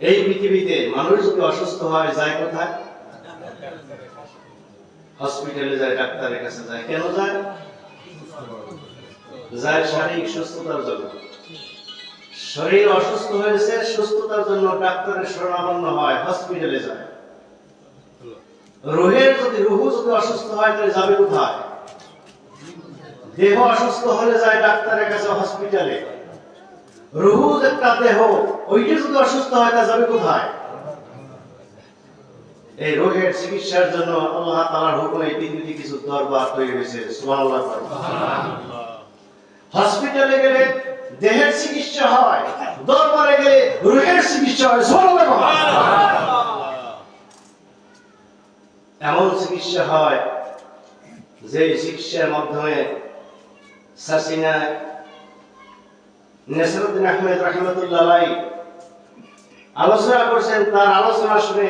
এই পৃথিবীতে মানুষ যদি অসুস্থ হয়, যায় কোথায়? হসপিটালে যায়, ডাক্তারের কাছে যায়। কেন যায়? যায় শারীরিক সুস্থতার জন্য। শরীর অসুস্থ হয়েছে, সুস্থতার জন্য ডাক্তারের শরণাপন্ন হয়, হসপিটালে যায়। রুহের যদি রুহু যদি অসুস্থ হয়, তাহলে যাবে কোথায়? দেহ অসুস্থ হলে যায় ডাক্তারের কাছে, হসপিটালে। রুহু একটা দেহ, ওইটা যদি অসুস্থ হয় তা যাবে কোথায়? এই রোগের চিকিৎসার জন্য আল্লাহ তাআলার হুকুমে পৃথিবীতে কিছু দরবার তৈরি হয়েছে হসপিটালে গেলে দেহের চিকিৎসা হয়, দরবারে গেলে রুহের চিকিৎসা হয় এমন চিকিৎসা হয় যে চিকিৎসার মাধ্যমে সাসিনা নেসরুদ্দিন আহমেদ রহমতুল্লাহ আলোচনা করছেন তার আলোচনা শুনে